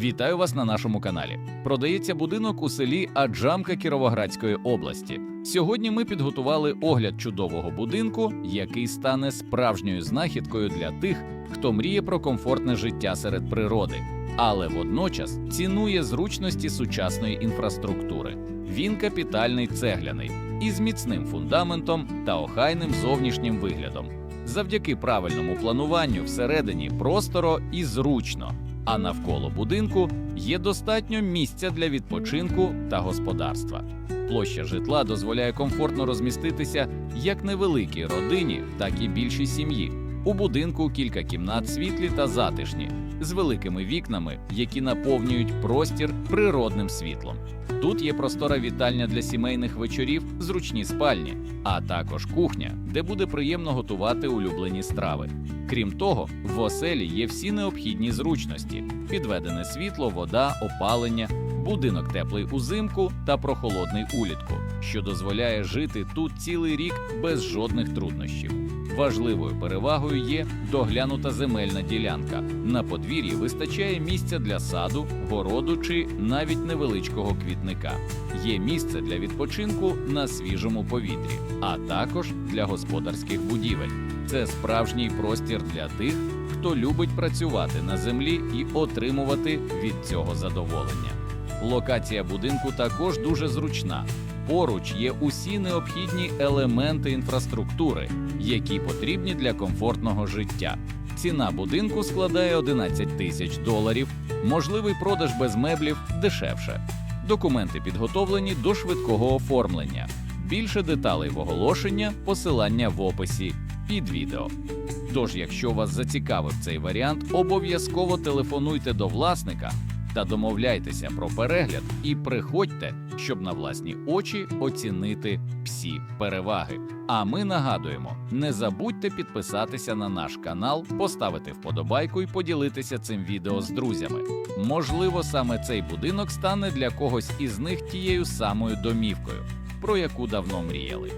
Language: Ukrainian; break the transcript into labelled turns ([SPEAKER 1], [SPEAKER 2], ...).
[SPEAKER 1] Вітаю вас на нашому каналі. Продається будинок у селі Аджамка Кіровоградської області. Сьогодні ми підготували огляд чудового будинку, який стане справжньою знахідкою для тих, хто мріє про комфортне життя серед природи, але водночас цінує зручності сучасної інфраструктури. Він капітальний цегляний із міцним фундаментом та охайним зовнішнім виглядом. Завдяки правильному плануванню всередині просторо і зручно, а навколо будинку є достатньо місця для відпочинку та господарства. Площа житла дозволяє комфортно розміститися як невеликій родині, так і більшій сім'ї. У будинку кілька кімнат світлі та затишні, з великими вікнами, які наповнюють простір природним світлом. Тут є простора вітальня для сімейних вечорів, зручні спальні, а також кухня, де буде приємно готувати улюблені страви. Крім того, в оселі є всі необхідні зручності: підведене світло, вода, опалення, будинок теплий узимку та прохолодний улітку, що дозволяє жити тут цілий рік без жодних труднощів. Важливою перевагою є доглянута земельна ділянка. На подвір'ї вистачає місця для саду, городу чи навіть невеличкого квітника. Є місце для відпочинку на свіжому повітрі, а також для господарських будівель. Це справжній простір для тих, хто любить працювати на землі і отримувати від цього задоволення. Локація будинку також дуже зручна. Поруч є усі необхідні елементи інфраструктури, які потрібні для комфортного життя. Ціна будинку складає 11 тисяч доларів, можливий продаж без меблів дешевше. Документи підготовлені до швидкого оформлення. Більше деталей в оголошення, посилання в описі під відео. Тож, якщо вас зацікавив цей варіант, обов'язково телефонуйте до власника та домовляйтеся про перегляд і приходьте, щоб на власні очі оцінити всі переваги. А ми нагадуємо: не забудьте підписатися на наш канал, поставити вподобайку і поділитися цим відео з друзями. Можливо, саме цей будинок стане для когось із них тією самою домівкою, про яку давно мріяли.